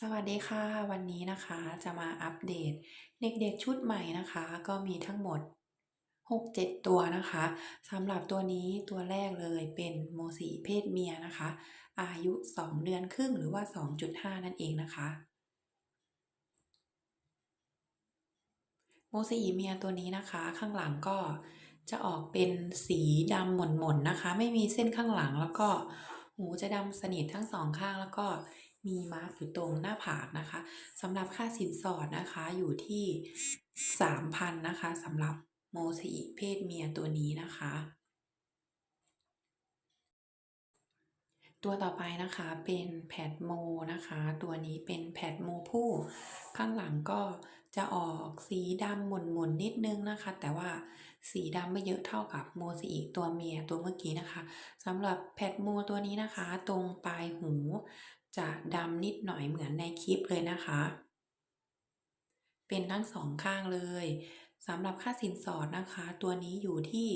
สวัสดีค่ะ วันนี้นะคะจะมาอัปเดตเด็กๆชุดใหม่นะคะ ก็มีทั้งหมด 6-7 ตัวนะคะสำหรับตัวนี้ตัวแรกเลยเป็นโมสีเพศเมียนะคะ อายุ 2 เดือนครึ่งหรือว่า 2.5 นั่นเองนะคะโมสีเมียตัวนี้นะคะ ข้างหลังก็จะออกเป็นสีดำหม่นๆนะคะ ไม่มีเส้นข้างหลังแล้วก็หูจะดำสนิททั้งสองข้างแล้วก็ มีมาร์กอยู่ตรงหน้าผากนะคะสำหรับค่าสินสอดนะคะอยู่ที่3,000นะคะสำหรับโมสีเพศเมียตัวนี้นะคะ ตัวต่อไปนะคะเป็นแพดโมนะคะ ตัวนี้เป็นแพดโมผู้ ข้างหลังก็จะออกสีดำหม่นๆนิดนึงนะคะ แต่ว่าสีดำไม่เยอะเท่ากับโมซีอีตัวเมียตัวเมื่อกี้นะคะสำหรับแพดโมตัวนี้นะคะ ตรงปลายหู จะดำนิดหน่อยเหมือนในคลิปเลยนะคะ เป็นทั้งสองข้างเลยสำหรับค่าสินสอดนะคะ ตัวนี้อยู่ที่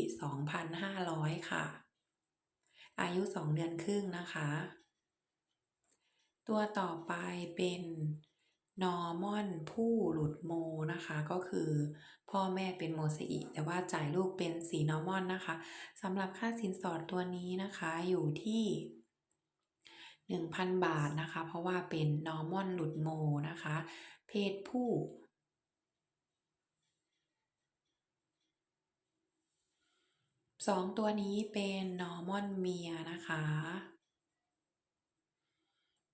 2,500 ค่ะ อายุ 2 เดือนครึ่งนะคะ ตัวต่อไปเป็นนอร์มอนผู้หลุดโมนะคะ ก็คือพ่อแม่เป็นโมเสอิแต่ว่าจ่ายลูกเป็นสีนอร์มอนนะคะสำหรับค่าสินสอดตัวนี้นะคะอยู่ที่ 1,000 บาทนะคะ เพราะว่าเป็นนอร์มอนหลุดโมนะคะ เพศผู้สองตัวนี้เป็นนอร์มอนเมียนะคะ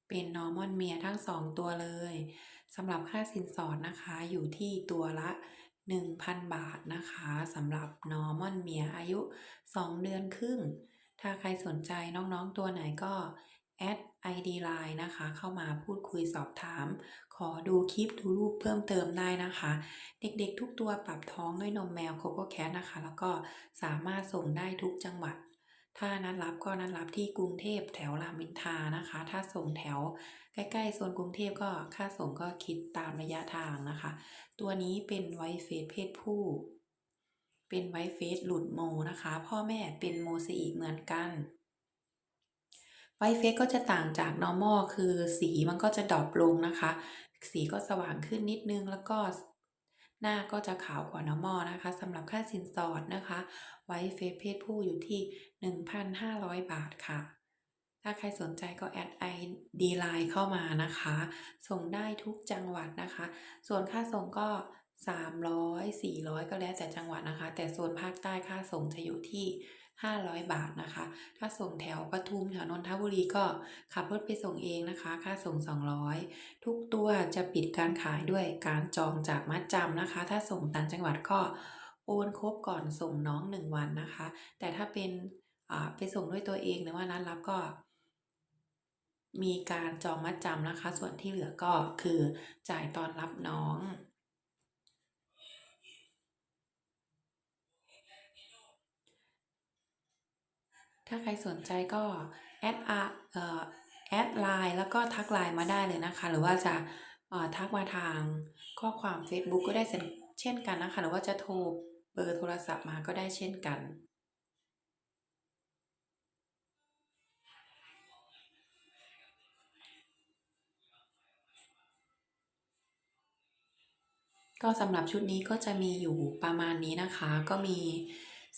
เป็นนอร์มอนเมียทั้งสองตัวเลยสำหรับค่าสินสอดนะคะอยู่ที่ตัวละ 1,000 บาทนะคะสำหรับนอร์มอนเมียอายุ 2 เดือนครึ่ง ถ้าใครสนใจน้องๆตัวไหนก็ แอด ID Line นะคะ เข้ามาพูดคุยสอบถาม ขอดูคลิปดูรูปเพิ่มเติมได้นะคะ เด็กๆทุกตัวปรับท้องด้วยนมแมวโคโค่แคทนะคะ แล้วก็สามารถส่งได้ทุกจังหวัด ถ้านัดรับก็นัดรับที่กรุงเทพแถวรามอินทานะคะ ถ้าส่งแถวใกล้ๆโซนกรุงเทพก็ค่าส่งก็คิดตามระยะทางนะคะ ตัวนี้เป็นไวเฟสเพศผู้เป็นไวเฟสหลุดโมนะคะ พ่อแม่เป็นโมซีอีกเหมือนกัน ไวท์เฟสก็จะต่างจาก normal คือสีมันก็จะดรอปลงนะคะ สีก็สว่างขึ้นนิดนึงแล้วก็หน้าก็จะขาวกว่า normal นะคะสำหรับค่าสินสอดนะคะไวท์เฟสเพศผู้อยู่ที่ 1,500 บาทค่ะ ถ้าใครสนใจก็แอดไอดีไลน์เข้ามานะคะ ส่งได้ทุกจังหวัดนะคะ ส่วนค่าส่งก็ 300 400 ก็แล้วแต่จังหวัดนะคะ แต่โซนภาคใต้ค่าส่งจะอยู่ที่ 500 บาทนะคะ ถ้าส่งแถวปทุมแถวนนทบุรีก็ขับรถไปส่งเองนะคะ ค่าส่ง 200 ทุกตัวจะปิดการขายด้วยการจองจากมัดจำนะคะ ถ้าส่งต่างจังหวัดก็โอนครบก่อนส่งน้อง 1 วันนะคะ แต่ถ้าเป็นไปส่งด้วยตัวเองหรือว่านัดรับก็มีการจองมัดจำนะคะ ส่วนที่เหลือก็คือจ่ายตอนรับน้อง ถ้าใครสนใจก็แอดอาเอ่อแอดไลน์แล้วก็ทักไลน์มาได้เลยนะคะ หรือว่าจะทักมาทางข้อความ Facebook ก็ได้เช่นกันนะคะ หรือว่าจะโทรเบอร์โทรศัพท์มาก็ได้เช่นกันก็สำหรับชุดนี้ก็จะมีอยู่ประมาณนี้นะคะ ก็มี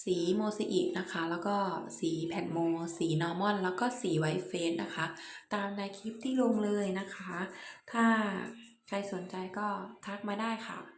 สีโมซิอิกนะคะ แล้วก็สีแผ่นโม สีนอร์มอน แล้วก็สีไวท์เฟสนะคะ ตามในคลิปที่ลงเลยนะคะ ถ้าใครสนใจก็ทักมาได้ค่ะ